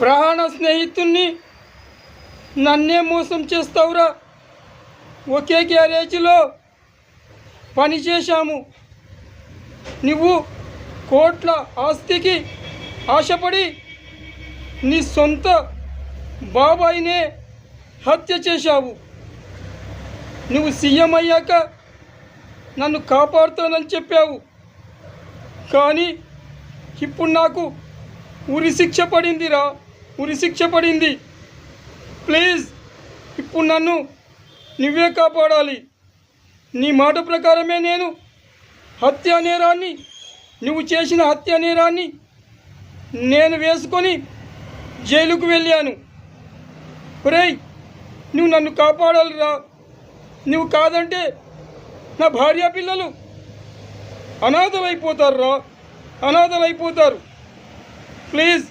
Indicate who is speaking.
Speaker 1: ప్రాణ స్నేహితుణ్ణి నన్నే మోసం చేస్తావురా. ఒకే గ్యారేజీలో పనిచేశాము నువ్వు కోట్ల ఆస్తికి ఆశపడి నీ సొంత బాబాయినే హత్య చేశావు. నువ్వు సీఎం అయ్యాక నన్ను కాపాడుతానని చెప్పావు. కానీ ఇప్పుడు నాకు ఉరి శిక్ష పడిందిరా. ఉరిశిక్ష పడింది. ప్లీజ్ ఇప్పుడు నన్ను నువ్వే కాపాడాలి. నీ మాట ప్రకారమే నేను హత్యా నేరాన్ని నువ్వు చేసిన హత్యా నేరాన్ని నేను వేసుకొని జైలుకు వెళ్ళాను. ఒరేయ్ నువ్వు నన్ను కాపాడాలిరా. నువ్వు కాదంటే నా భార్య పిల్లలు అనాథలైపోతారు రా అనాథలైపోతారు. ప్లీజ్